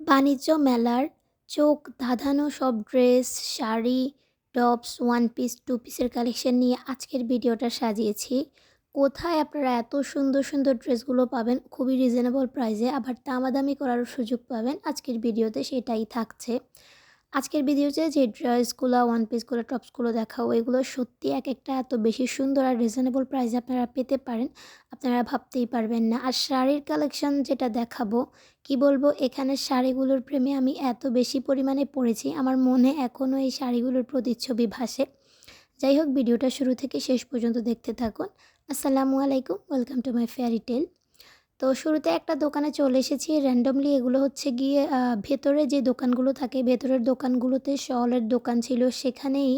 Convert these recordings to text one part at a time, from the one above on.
বাণিজ্য মেলার চোখ ধাঁধানো সব dress, sari, tops one piece two পিসের কালেকশন নিয়ে আজকের ভিডিওটা সাজিয়েছি। কোথায় আপনারা এত সুন্দর সুন্দর ড্রেসগুলো পাবেন? খুবই রিজনেবল প্রাইসে আবার দামাদামি করার সুযোগ পাবেন। আজকের ভিডিওতে সেটাই থাকছে। আজকের ভিডিওতে যে ড্রেসগুলো ওয়ান পিসগুলো টপসগুলো দেখাও এগুলো সত্যি এক একটা এত বেশি সুন্দর আর রিজনেবল প্রাইসে আপনারা পেতে পারেন। আপনারা ভাবতেই পারবেন না। আর শাড়ির কালেকশন যেটা দেখাবো, কি বলব, এখানে শাড়িগুলোর প্রেমে আমি এত বেশি পরিমাণে পড়েছি, আমার মনে এখনও এই শাড়িগুলোর প্রতিচ্ছবি ভাসে। যাই হোক ভিডিওটা শুরু থেকে শেষ পর্যন্ত দেখতে থাকুন। আসসালামু আলাইকুম welcome to my fairy tale তো শুরুতে একটা দোকানে চলে এসেছি। র্যান্ডমলি এগুলো হচ্ছে গিয়ে ভেতরে যে দোকানগুলো থাকে, ভেতরের দোকানগুলোতে শলের দোকান ছিল। সেখানেই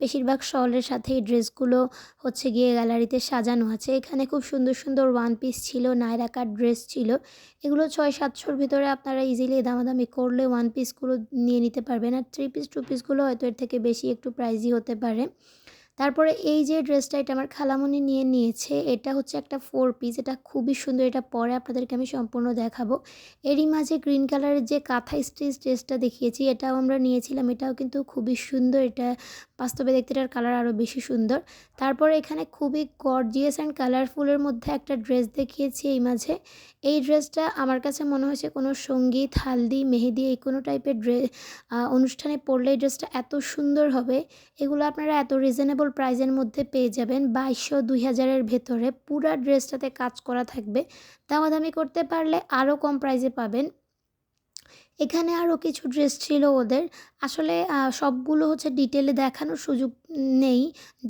বেশিরভাগ শলের সাথে এই ড্রেসগুলো হচ্ছে গিয়ে গ্যালারিতে সাজানো আছে। এখানে খুব সুন্দর সুন্দর ওয়ান পিস ছিল নায়রাকার ড্রেস ছিল। এগুলো ছয় সাতশোর ভিতরে আপনারা ইজিলি দামাদামি করলে ওয়ান পিসগুলো নিয়ে নিতে পারবেন। আর থ্রি পিস টু পিসগুলো হয়তো এর থেকে বেশি একটু প্রাইজই হতে পারে। তারপরে এই যে ড্রেসটা এটা আমার খালামণি নিয়ে নিয়েছে, এটা হচ্ছে একটা ফোর পিস এটা খুবই সুন্দর, এটা পরে আপনাদেরকে আমি সম্পূর্ণ দেখাবো। এরই মাঝে গ্রিন কালারের যে কাঁথা স্টিচ ড্রেসটা দেখিয়েছি, এটাও আমরা নিয়েছিলাম, এটাও কিন্তু খুবই সুন্দর, এটা বাস্তবে দেখতে এটার কালার আরও বেশি সুন্দর। তারপরে এখানে খুবই গর্জিয়াস অ্যান্ড কালারফুলের মধ্যে একটা ড্রেস দেখিয়েছি এই মাঝে। এই ড্রেসটা আমার কাছে মনে হয়েছে কোনো সংগীত, হালদি, মেহেদি এই কোনো টাইপের ড্রেস অনুষ্ঠানে পরলে এই ড্রেসটা এত সুন্দর হবে। এগুলো আপনারা এত রিজনেবল প্রাইজের মধ্যে পেয়ে যাবেন। বাইশশো, দুই হাজারের ভেতরে পুরা ড্রেসটাতে কাজ করা থাকবে। দামাদামি করতে পারলে আরও কম প্রাইজে পাবেন। এখানে আরও কিছু ড্রেস ছিল ওদের। আসলে সবগুলো হচ্ছে ডিটেলে দেখানোর সুযোগ নেই,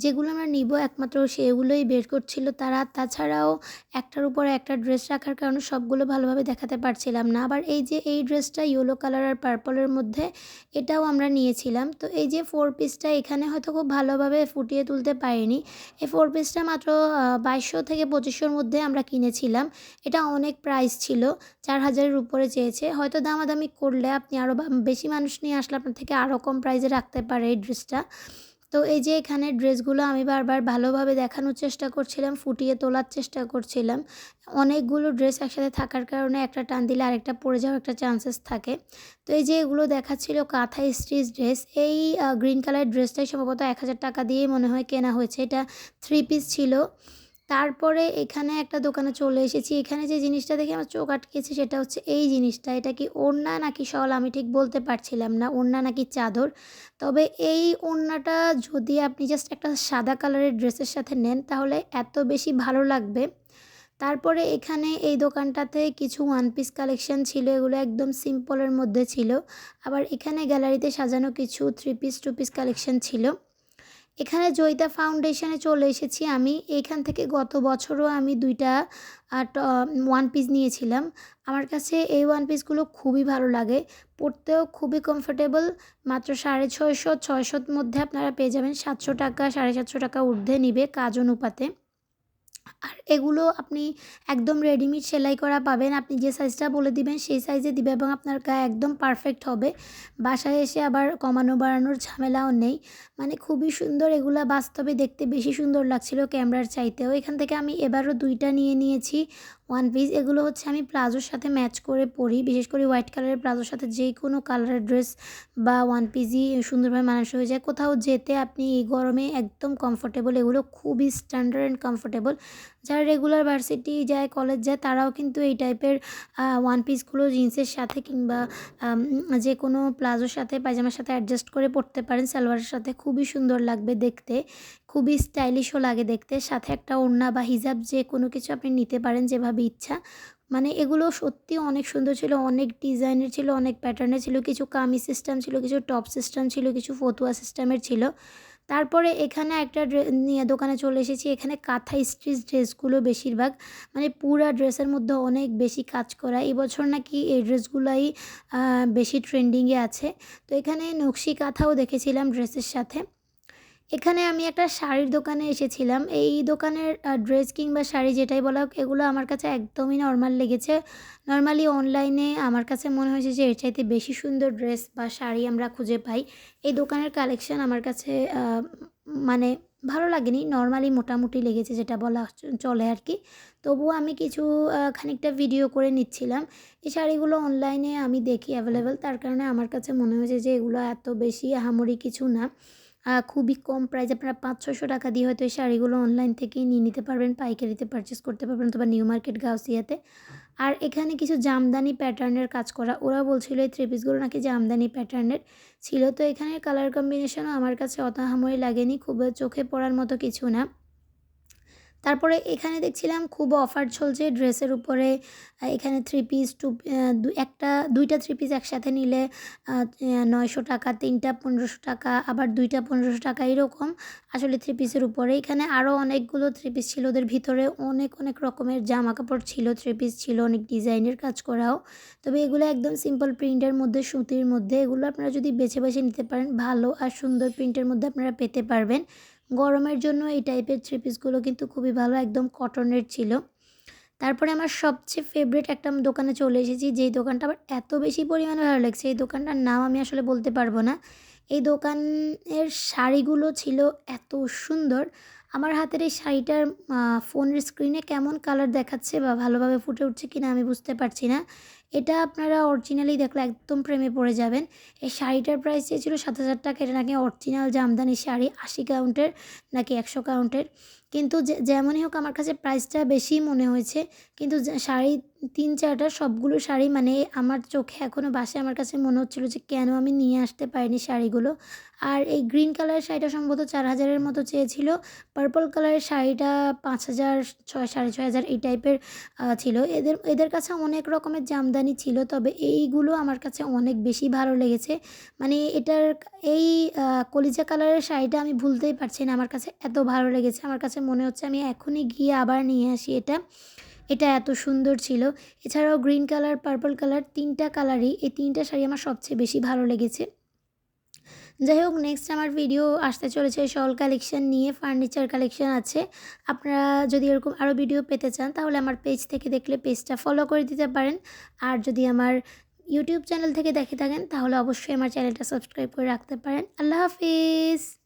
যেগুলো আমরা নিব একমাত্র সেগুলোই বের করছিল তারা। তাছাড়াও একটার উপরে একটা ড্রেস রাখার কারণে সবগুলো ভালোভাবে দেখাতে পারছিলাম না। আবার এই যে এই ড্রেসটা ইয়েলো কালার আর পার্পলের মধ্যে, এটাও আমরা নিয়েছিলাম। তো এই যে ফোর পিসটা এখানে হয়তো খুব ভালোভাবে ফুটিয়ে তুলতে পারিনি। এই ফোর পিসটা মাত্র বাইশশো থেকে পঁচিশশোর মধ্যে আমরা কিনেছিলাম। এটা অনেক প্রাইস ছিল, চার হাজারের উপরে চেয়েছে। হয়তো দামাদামি করলে আপনি আরও বেশি মানুষ নিয়ে আসলে আপনার থেকে আরও কম প্রাইসে রাখতে পারে এই ড্রেসটা তো এই যে এখানে ড্রেসগুলো আমি বারবার ভালোভাবে দেখানোর চেষ্টা করছিলাম, ফুটিয়ে তোলার চেষ্টা করছিলাম। অনেকগুলো ড্রেস একসাথে থাকার কারণে একটা টান দিলে আরেকটা পরে যাওয়ার একটা চান্সেস থাকে। তো এই যে এগুলো দেখাচ্ছিল কাঁথা স্টিচ ড্রেস, এই গ্রিন কালার ড্রেসটাই সম্ভবত এক হাজার টাকা দিয়ে মনে হয় কেনা হয়েছে। এটা থ্রি পিস ছিল। তারপরে এখানে একটা দোকানে চলে এসেছি। এখানে যে জিনিসটা দেখে আমার চোখ আটকেছে সেটা হচ্ছে এই জিনিসটা। এটা কি ওড়না নাকি শল? আমি ঠিক বলতে পারছিলাম না। ওড়না নাকি চাদর? তবে এই ওড়নাটা যদি আপনি জাস্ট একটা সাদা কালারের ড্রেসের সাথে নেন, তাহলে এত বেশি ভালো লাগবে। তারপরে এখানে এই দোকানটাতে কিছু ওয়ান পিস কালেকশন ছিল। এগুলো একদম সিম্পলের মধ্যে ছিল। আবার এখানে গ্যালারিতে সাজানো কিছু three piece two piece collection ছিল। এখানে জয়িতা ফাউন্ডেশনে চলে এসেছি আমি। এখান থেকে গত বছরও আমি দুইটা ওয়ান পিস নিয়েছিলাম। আমার কাছে এই ওয়ান পিসগুলো খুবই ভালো লাগে। পড়তেও খুবই কমফোর্টেবল মাত্র সাড়ে ছয়শো, ছয়শোর মধ্যে আপনারা পেয়ে যাবেন সাতশো টাকা, সাড়ে সাতশো টাকা ঊর্ধ্বে নিবে কাজ অনুপাতে। আর এগুলো আপনি একদম রেডিমেড সেলাই করা পাবেন। আপনি যে সাইজটা বলে দিবেন, সেই সাইজে দিবে এবং আপনার গায়ে একদম পারফেক্ট হবে। বাসায় এসে আবার কমানো বাড়ানোর ঝামেলাও নেই। মানে খুবই সুন্দর এগুলো, বাস্তবে দেখতে বেশি সুন্দর লাগছিল ক্যামেরার চাইতেও। এখান থেকে আমি এবারও দুইটা নিয়ে নিয়েছি। ওয়ান পিস এগুলো হচ্ছে আমি প্লাজোর সাথে ম্যাচ করে পরি। বিশেষ করে হোয়াইট কালারের প্লাজোর সাথে যে কোনো কালারের ড্রেস বা ওয়ান পিসই সুন্দরভাবে মানুষ হয়ে যায়। কোথাও যেতে আপনি এই গরমে একদম কমফোর্টেবল এগুলো খুবই স্ট্যান্ডার্ড অ্যান্ড কমফোর্টেবল যারা রেগুলার ভার্সিটি যায় কলেজ যায়, তারাও কিন্তু এই টাইপের ওয়ান পিসগুলো জিন্সের সাথে কিংবা যে কোনো প্লাজোর সাথে, পায়জামার সাথে অ্যাডজাস্ট করে পরতে পারেন। সালোয়ারের সাথে খুবই সুন্দর লাগবে দেখতে, খুবই স্টাইলিশও লাগে দেখতে। সাথে একটা ওড়না বা হিজাব যে কোনো কিছু আপনি নিতে পারেন যেভাবে ইচ্ছা। মানে এগুলো সত্যি অনেক সুন্দর ছিল, অনেক ডিজাইনের ছিল, অনেক প্যাটার্নের ছিল, কিছু কামি সিস্টেম ছিল, কিছু টপ সিস্টেম ছিল, কিছু ফতুয়া সিস্টেমের ছিল। তারপরে এখানে একটা নিয়ে দোকানে চলে এসেছি। এখানে কাঁথা স্ট্রিচ ড্রেসগুলো বেশিরভাগ মানে পুরা ড্রেসের মধ্যে অনেক বেশি কাজ করা। এবছর নাকি এই ড্রেসগুলোই বেশি ট্রেন্ডিংয়ে আছে। তো এখানে নকশি কাঁথাও দেখেছিলাম ড্রেসের সাথে। এখানে আমি একটা শাড়ির দোকানে এসেছিলাম। এই দোকানের ড্রেস কিংবা শাড়ি যেটাই বলা হোক, এগুলো আমার কাছে একদমই নর্মাল লেগেছে। নর্মালি অনলাইনে আমার কাছে মনে হয়েছে যে, এর চাইতে বেশি সুন্দর ড্রেস বা শাড়ি আমরা খুঁজে পাই। এই দোকানের কালেকশন আমার কাছে মানে ভালো লাগেনি। নর্মালি মোটামুটি লেগেছে যেটা বলা চলে আর কি। তবুও আমি কিছু খানিকটা ভিডিও করে নিচ্ছিলাম। এই শাড়িগুলো অনলাইনে আমি দেখি অ্যাভেলেবেল তার কারণে আমার কাছে মনে হয়েছে যে, এগুলো এত বেশি আহামরি কিছু না। খুবই কম প্রাইস আপনারা পাঁচ ছশো টাকা দিয়ে হয়তো এই শাড়িগুলো অনলাইন থেকেই নিয়ে নিতে পারবেন, পাইকারিতে পারচেস করতে পারবেন অথবা নিউ মার্কেট গাউসিয়াতে আর এখানে কিছু জামদানি প্যাটার্নের কাজ করা ওরা বলছিল এই থ্রি পিসগুলো নাকি জামদানি প্যাটার্নের ছিল তো এখানে কালার কম্বিনেশনও আমার কাছে অত আহামরি লাগেনি, খুব চোখে পড়ার মতো কিছু না। তারপরে এখানে দেখছিলাম খুব অফার চলছে ড্রেসের উপরে। এখানে থ্রি পিস টু একটা, দুইটা থ্রি পিস একসাথে নিলে নয়শো টাকা, তিনটা পনেরোশো টাকা, আবার দুইটা পনেরোশো টাকা এরকম। আসলে থ্রি পিসের উপরে। এখানে আরও অনেকগুলো থ্রি পিস ছিল ওদের ভিতরে। অনেক অনেক রকমের জামা কাপড় ছিল থ্রি পিস ছিল, অনেক ডিজাইনের কাজ করাও। তবে এগুলো একদম সিম্পল প্রিন্টের মধ্যে, সুতির মধ্যে, এগুলো আপনারা যদি বেছে বেছে নিতে পারেন, ভালো আর সুন্দর প্রিন্টের মধ্যে আপনারা পেতে পারবেন। গরমের জন্য এই টাইপের থ্রি পিসগুলো কিন্তু খুবই ভালো, একদম কটনের ছিল। তারপরে আমার সবচেয়ে ফেভারিট একটা আমি দোকানে চলে এসেছি, যেই দোকানটা আমার এত বেশি পরিমাণে ভালো লাগছে, এই দোকানটার নাম আমি আসলে বলতে পারব না। এই দোকানের শাড়িগুলো ছিল এত সুন্দর আমার হাতের এই শাড়িটার ফোনের স্ক্রিনে কেমন কালার দেখাচ্ছে বা ভালোভাবে ফুটে উঠছে কিনা আমি বুঝতে পারছি না। এটা আপনারা অরিজিনালি দেখলে একদম প্রেমে পড়ে যাবেন। এই শাড়িটার প্রাইস চেয়েছিল সাত হাজার টাকা। এটা নাকি অরিজিনাল জামদানি শাড়ি, আশি কাউন্টের নাকি একশো কাউন্টের কিন্তু যেমনই হোক আমার কাছে প্রাইসটা বেশি মনে হয়েছে। কিন্তু শাড়ি, তিন চারটা সবগুলো শাড়ি মানে আমার চোখে এখনও বাসে আমার কাছে মনে হচ্ছিল যে কেন আমি নিয়ে আসতে পারিনি শাড়িগুলো। আর এই গ্রিন কালারের শাড়িটা সম্ভবত চার হাজারের মতো চেয়েছিল। পার্পল কালারের শাড়িটা পাঁচ হাজার, ছয়, সাড়ে ছয় হাজার এই টাইপের ছিল। এদের এদের কাছে অনেক রকমের জামদানি ছিল, তবে এইগুলো আমার কাছে অনেক বেশি ভালো লেগেছে। মানে এটার, এই কলিজা কালারের শাড়িটা আমি ভুলতেই পারছি না। আমার কাছে এত ভালো লেগেছে, আমার কাছে মনে হচ্ছে আমি এখনই গিয়ে আবার নিয়ে আসি এটা। এটা এত সুন্দর ছিল। এছাড়াও গ্রিন কালার, পার্পল কালার তিনটা কালারই এই তিনটা শাড়ি আমার সবচেয়ে বেশি ভালো লেগেছে। যাই হোক নেক্সট আমার ভিডিও আসতে চলেছে শল কালেকশন নিয়ে ফার্নিচার কালেকশন আছে। আপনারা যদি এরকম আরও ভিডিও পেতে চান, তাহলে আমার পেজ থেকে দেখলে পেজটা ফলো করে দিতে পারেন। আর যদি আমার ইউটিউব চ্যানেল থেকে দেখে থাকেন, তাহলে অবশ্যই আমার চ্যানেলটা সাবস্ক্রাইব করে রাখতে পারেন। আল্লাহ হাফিজ!